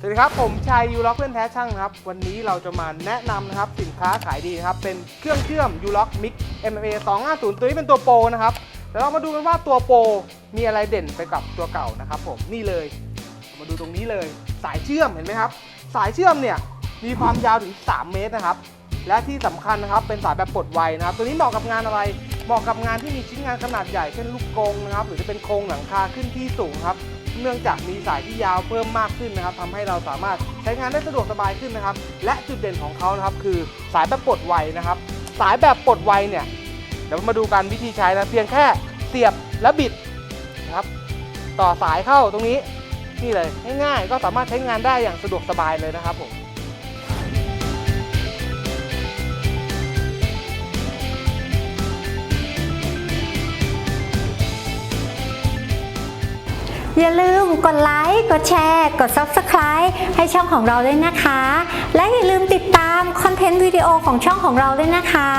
สวัสดีครับ ผมชัยยูล็อกเพื่อนแท้ช่างนะครับ วันนี้เราจะมาแนะนำนะครับสินค้าขายดีนะครับ เป็นเครื่องเชื่อมยูล็อกมิก MMA 250 ตัวนี้เป็นตัวโปรนะครับเดี๋ยวเรามาดูกันว่าตัวโปรมีอะไรเด่นไปกับตัวเก่านะครับผมนี่เลย มาดูตรงนี้เลย สายเชื่อมเห็นไหมครับ สายเชื่อมเนี่ยมีความยาวถึง 3 เมตรนะครับ และที่สำคัญนะครับเป็นสายแบบปลดไวนะครับ ตัวนี้เหมาะกับงานอะไรเหมาะกับงานที่มีชิ้นงานขนาดใหญ่เช่นลูกกรงนะครับหรือจะเป็นโครงหลังคาขึ้นที่สูงครับ เนื่องจากมีสายที่ยาวเพิ่มมากขึ้นนะครับทำให้เราสามารถใช้งานได้สะดวกสบายขึ้นนะครับ และจุดเด่นของเขานะครับคือสายแบบปลดไวนะครับ สายแบบปลดไวเนี่ยเดี๋ยวมาดูกันวิธีใช้นะเพียงแค่เสียบและบิดนะครับ ต่อสายเข้าตรงนี้นี่เลยง่ายๆก็สามารถใช้งานได้อย่างสะดวกสบายเลยนะครับผม อย่าลืมกดไลค์กดแชร์ กด Subscribe ให้ช่องของเราด้วยนะคะ และอย่าลืมติดตามคอนเทนต์วิดีโอของช่องของเราด้วยนะคะ